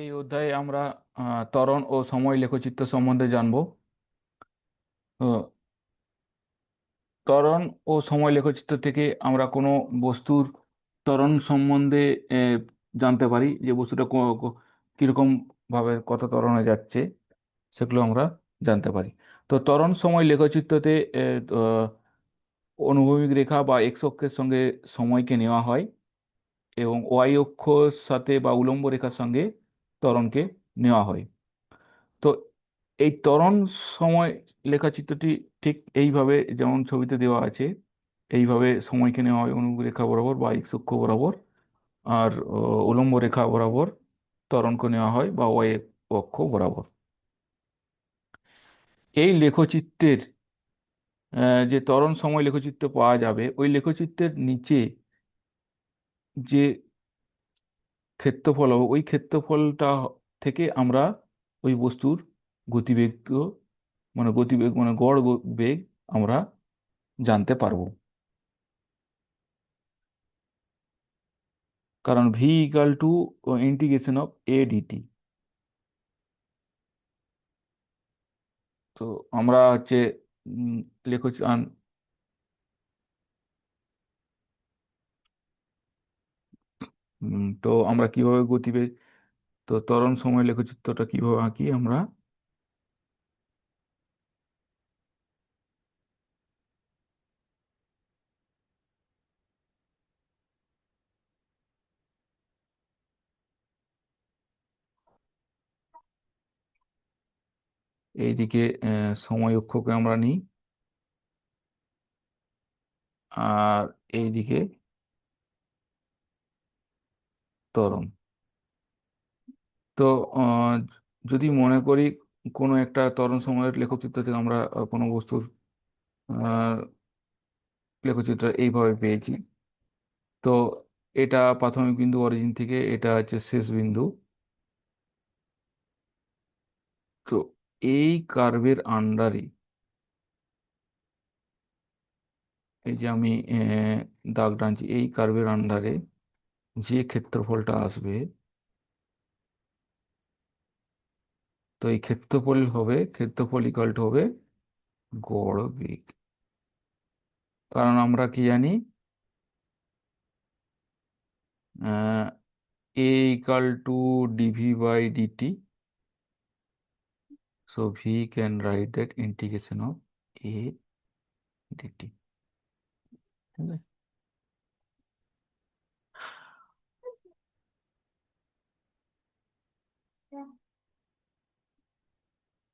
এই অধ্যায়ে আমরা ত্বরণ ও সময় লেখচিত্র সম্বন্ধে জানব। ত্বরণ ও সময় লেখচিত্র থেকে আমরা কোনো বস্তুর ত্বরণ সম্বন্ধে জানতে পারি যে বস্তুটা কীরকমভাবে কত ত্বরণে যাচ্ছে সেগুলো আমরা জানতে পারি। তো ত্বরণ সময় লেখচিত্রতে অনুভূমিক রেখা বা এক্স অক্ষের সঙ্গে সময়কে নেওয়া হয় এবং ওয়াই অক্ষর সাথে বা উলম্ব রেখার সঙ্গে ত্বরণকে নেওয়া হয়। তো এই ত্বরণ সময় লেখাচিত্রটি ঠিক এইভাবে যেমন ছবিতে দেওয়া আছে, এইভাবে সময়কে নেওয়া হয় অনুভূমিক রেখা বরাবর বা এক্স অক্ষ বরাবর। আর উলম্ব রেখা বরাবর ত্বরণকে নেওয়া হয় বা ওয়াই অক্ষ বরাবর। এই লেখচিত্রের যে ত্বরণ সময় লেখচিত্র পাওয়া যাবে, ওই লেখচিত্রের নিচে যে ক্ষেত্রফল হবে। ওই ক্ষেত্রফলটা থেকে আমরা ওই বস্তুর গতিবেগ মানে গতিবেগ মানে গড় বেগ আমরা জানতে পারব। কারণ we equal to integration of a DT তো আমরা হচ্ছে উম, উম, তো আমরা কীভাবে গতিবেগ তো ত্বরণ সময় লেখচিত্রটা কীভাবে আঁকি আমরা? এইদিকে সময় অক্ষকে আমরা নিই। আর এইদিকে ত্বরণ তো যদি মনে করি কোনো একটা ত্বরণ সময়ের লেখচিত্র থেকে আমরা কোনো বস্তুর লেখচিত্র এইভাবে পেয়েছি। তো এটা প্রাথমিক বিন্দু অরিজিন থেকে এটা হচ্ছে শেষ বিন্দু। তো এই কার্ভের আন্ডারে এই যে আমি দাগ টানছি, এই কার্ভের আন্ডারে যে ক্ষেত্রফলটা আসবে, তো এই ক্ষেত্রফল হবে, ক্ষেত্রফল ইকাল টু হবে গড় বেগ। কারণ আমরা কি জানি a equal to DV by DT so we can write that integration of a DT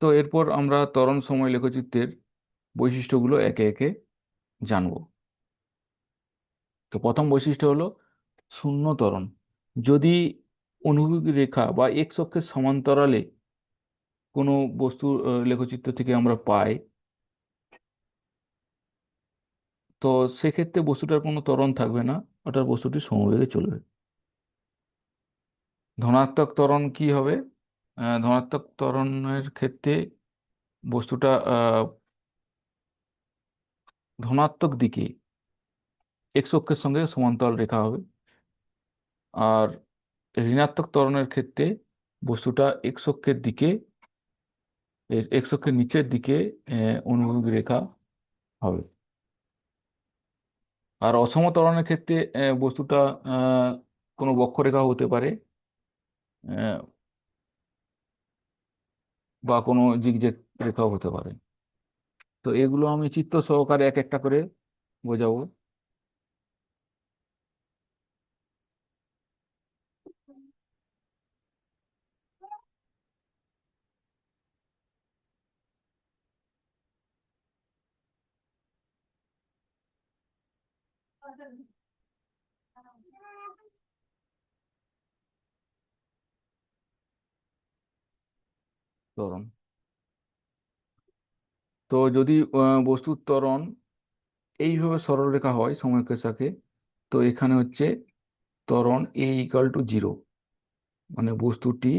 তো এরপর আমরা ত্বরণ সময় লেখচিত্রের বৈশিষ্ট্যগুলো একে একে জানব। তো প্রথম বৈশিষ্ট্য হলো শূন্য ত্বরণ। যদি অনুভূমিক রেখা বা এক্স অক্ষের সমান্তরালে কোনো বস্তু লেখচিত্র থেকে আমরা পাই, তো সেক্ষেত্রে বস্তুটার কোনো ত্বরণ থাকবে না ওটার বস্তুটি সমবেগে চলবে। ধনাত্মক ত্বরণ কি হবে? ধনাত্মক ত্বরণের ক্ষেত্রে বস্তুটা ধনাত্মক দিকে এক্স অক্ষের সঙ্গে সমান্তরাল রেখা হবে। আর ঋণাত্মক ত্বরণের ক্ষেত্রে বস্তুটা এক্স অক্ষের দিকে এক্স অক্ষের নিচের দিকে অনুভূমিক রেখা হবে। আর অসম ত্বরণের ক্ষেত্রে বস্তুটা কোনো বক্ররেখা হতে পারে। বা কোনো জিগজ্যাগ রেখাও হতে পারে। তো এগুলো আমি চিত্ত সহকারে এক একটা করে বোঝাবো। ত্বরণ তো যদি বস্তুর ত্বরণ এইভাবে সরলরেখা হয় সমকের সাথে তো এখানে হচ্ছে ত্বরণ এ ইকাল টু জিরো মানে বস্তুটি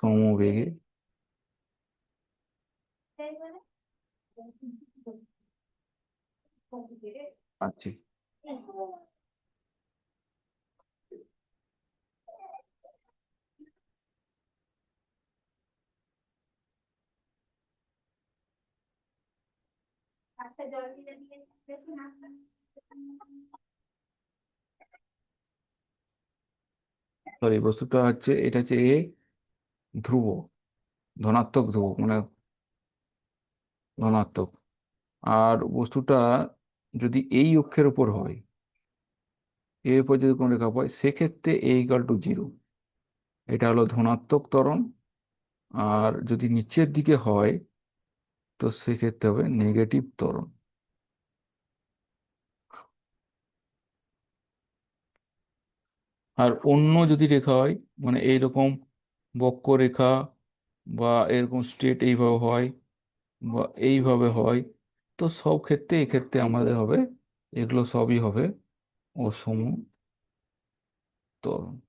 সমবেগে আছে। সরি বস্তুটা হচ্ছে, এটা হচ্ছে এ ধ্রুব ধনাত্মক ধ্রুব মানে ধনাত্মক। আর বস্তুটা যদি এই অক্ষের উপর হয় এর উপর যদি কোনো রেখা হয়, সেক্ষেত্রে এ ইকাল টু জিরো এটা হলো ধনাত্মক ত্বরণ। আর যদি নিচের দিকে হয় তো সেক্ষেত্রে হবে নেগেটিভ ত্বরণ আর অন্য যদি রেখা হয় মানে এইরকম বক্ররেখা বা এরকম স্ট্রেট এইভাবে হয় বা এইভাবে হয়, তো সব ক্ষেত্রে এক্ষেত্রে আমাদের হবে, এগুলো সবই হবে অসম ত্বরণ